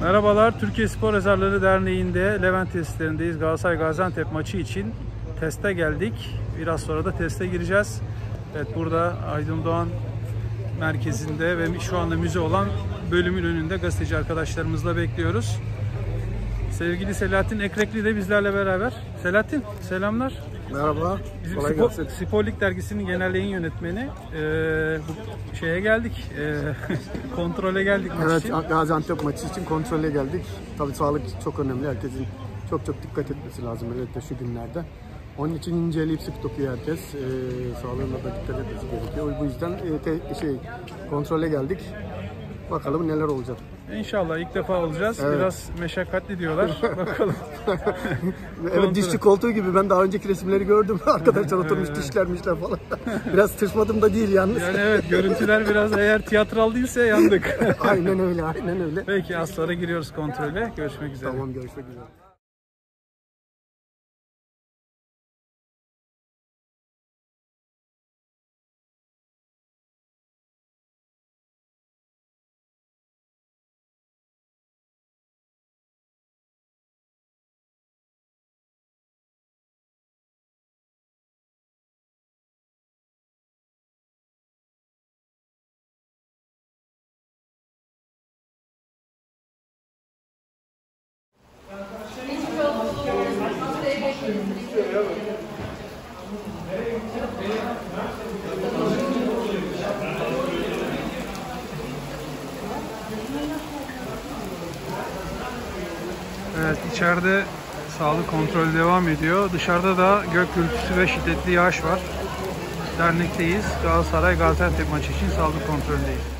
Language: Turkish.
Merhabalar, Türkiye Spor Yazarları Derneği'nde Levent testlerindeyiz. Galatasaray Gaziantep maçı için teste geldik. Biraz sonra da teste gireceğiz. Evet burada Aydın Doğan merkezinde ve şu anda müze olan bölümün önünde gazeteci arkadaşlarımızla bekliyoruz. Sevgili Selahattin Ekrekli de bizlerle beraber. Selahattin selamlar. Merhaba. Bizim Kolay Spor, gelsin. Sporlik dergisinin genel yayın yönetmeni. Ee, bu şeye geldik. ee, kontrole geldik maç Evet, için. Gaziantep maçı için kontrole geldik. Tabii sağlık çok önemli. Herkesin çok çok dikkat etmesi lazım özellikle şu günlerde. Onun için inceleyip sık dokuyor herkes. Ee, sağlığına da dikkat etmesi gerekiyor. Bu yüzden e, te- şey kontrole geldik. Bakalım neler olacak. İnşallah ilk defa olacağız. Evet. Biraz meşakkatli diyorlar. Bakalım. Evet dişçi koltuğu gibi ben daha önceki resimleri gördüm. Arkadaşlar oturmuş dişlermişler falan. Biraz tırsmadım da değil yalnız. Yani evet görüntüler biraz eğer tiyatral değilse yandık. aynen öyle, aynen öyle. Peki az sonra giriyoruz kontrole. Görüşmek üzere. Tamam görüşmek üzere. Evet içeride sağlık kontrolü devam ediyor. Dışarıda da gök gürültüsü ve şiddetli yağış var. Dernekteyiz. Galatasaray Gaziantep maçı için sağlık kontrolündeyiz.